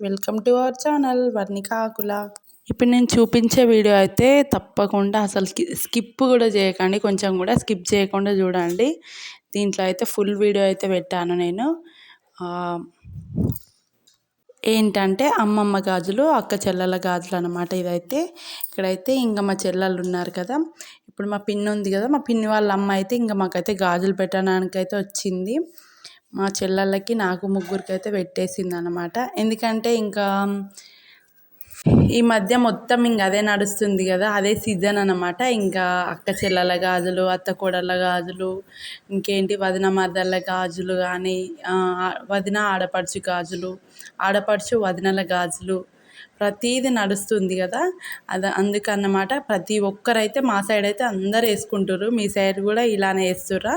Welcome to our channel Varnika Akula ఇప్పుడు నేను చూపించే వీడియో అయితే తప్పకుండా అసలు స్కిప్ కూడా చేయకండి. కొంచెం కూడా స్కిప్ చేయకుండా చూడండి. దీంట్లో అయితే ఫుల్ వీడియో అయితే పెట్టాను నేను. ఏంటంటే అమ్మమ్మ గాజులు అక్క చెల్లెల గాజులు అనమాట ఇదైతే. ఇక్కడైతే ఇంకా మా చెల్లెలు ఉన్నారు కదా. ఇప్పుడు మా పిన్ని ఉంది కదా. మా పిన్ని వాళ్ళ అమ్మ అయితే ఇంకా మాకైతే గాజులు పెట్టడానికి అయితే వచ్చింది. మా చెల్లెళ్ళకి నాకు ముగ్గురికి అయితే పెట్టేసింది అనమాట ఎందుకంటే ఇంకా ఈ మధ్య మొత్తం ఇంక అదే నడుస్తుంది కదా అదే సీజన్ అనమాట ఇంకా అక్క చెల్లెల గాజులు అత్త కోడళ్ళ గాజులు ఇంకేంటి వదిన మరదళ్ళ గాజులు కానీ వదిన ఆడపడుచు గాజులు ఆడపడుచు వదినల గాజులు ప్రతీది నడుస్తుంది కదా. అది అందుకన్నమాట ప్రతి ఒక్కరైతే మా సైడ్ అయితే అందరు వేసుకుంటారు మీ సైడ్ కూడా ఇలానే వేస్తుర్రా.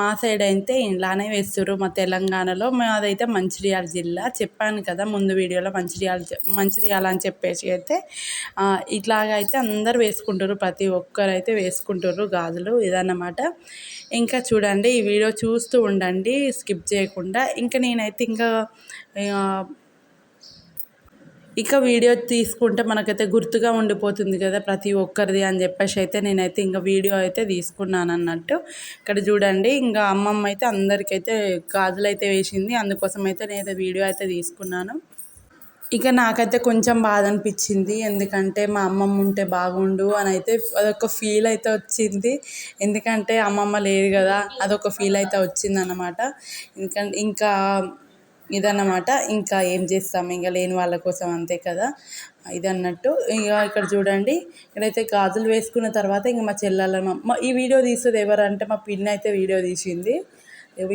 మా సైడ్ అయితే ఇలానే వేస్తుర్రు మా తెలంగాణలో. మాదైతే మంచిర్యాల జిల్లా. చెప్పాను కదా ముందు వీడియోలో మంచిర్యాల మంచిర్యాల అని చెప్పేసి అయితే ఇట్లాగైతే అందరు వేసుకుంటారు ప్రతి ఒక్కరు అయితే వేసుకుంటారు గాజులు ఇదన్నమాట. ఇంకా చూడండి ఈ వీడియో చూస్తూ ఉండండి స్కిప్ చేయకుండా. ఇంకా నేనైతే ఇంకా ఇక వీడియో తీసుకుంటే మనకైతే గుర్తుగా ఉండిపోతుంది కదా ప్రతి ఒక్కరిది అని చెప్పేసి అయితే నేనైతే ఇంకా వీడియో అయితే తీసుకున్నాను అన్నట్టు. ఇక్కడ చూడండి ఇంకా అమ్మమ్మ అయితే అందరికైతే గాజులు అయితే వేసింది. అందుకోసం అయితే నేనైతే వీడియో అయితే తీసుకున్నాను. ఇక నాకైతే కొంచెం బాధ అనిపించింది. ఎందుకంటే మా అమ్మమ్మ ఉంటే బాగుండు అని అయితే అదొక ఫీల్ అయితే వచ్చింది. ఎందుకంటే అమ్మమ్మ లేదు కదా అదొక ఫీల్ అయితే వచ్చింది అన్నమాట ఇంకా ఇంకా ఇదన్నమాట. ఇంకా ఏం చేస్తాం? ఇంకా లేని వాళ్ళ కోసం అంతే కదా. ఇది అన్నట్టు ఇక ఇక్కడ చూడండి. ఇక్కడైతే గాజులు వేసుకున్న తర్వాత ఇంకా మా చెల్లెల మా ఈ వీడియో తీస్తుంది ఎవరంటే మా పిన్ని అయితే వీడియో తీసింది.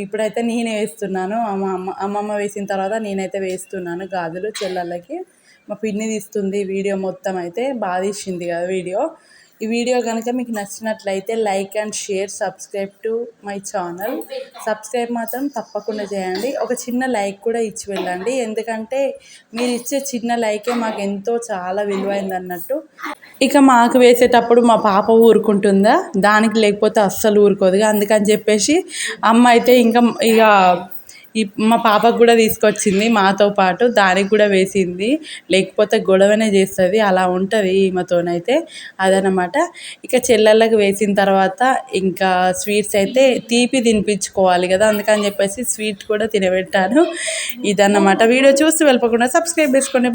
ఇప్పుడైతే నేనే వేస్తున్నాను. మా అమ్మ అమ్మమ్మ వేసిన తర్వాత నేనైతే వేస్తున్నాను గాజులు చెల్లెళ్ళకి. మా పిన్ని తీస్తుంది వీడియో మొత్తం అయితే. బాగా తీసింది కదా వీడియో. ఈ వీడియో కనుక మీకు నచ్చినట్లయితే like and share subscribe to my channel. Subscribe మాత్రం తప్పకుండా చేయండి. ఒక చిన్న లైక్ కూడా ఇచ్చి వెళ్ళండి. ఎందుకంటే మీరు ఇచ్చే చిన్న లైకే మాకు ఎంతో చాలా విలువైంది అన్నట్టు ఇక మాకు వేసేటప్పుడు మా పాప ఊరుకుంటుందా? దానికి లేకపోతే అస్సలు ఊరుకోదుగా. అందుకని చెప్పేసి అమ్మ అయితే ఇంకా ఇక ఈ మా పాపకు కూడా తీసుకొచ్చింది మాతో పాటు దానికి కూడా వేసింది. లేకపోతే గొడవనే చేస్తుంది అలా ఉంటుంది ఈమెతోనైతే అదనమాట. ఇక చెల్లెళ్ళకి వేసిన తర్వాత ఇంకా స్వీట్స్ అయితే తీపి తినిపించుకోవాలి కదా అందుకని చెప్పేసి స్వీట్ కూడా తినబెట్టాను. ఇదన్నమాట. వీడియో చూసి వెళ్ళకుండా సబ్స్క్రైబ్ చేసుకోండి.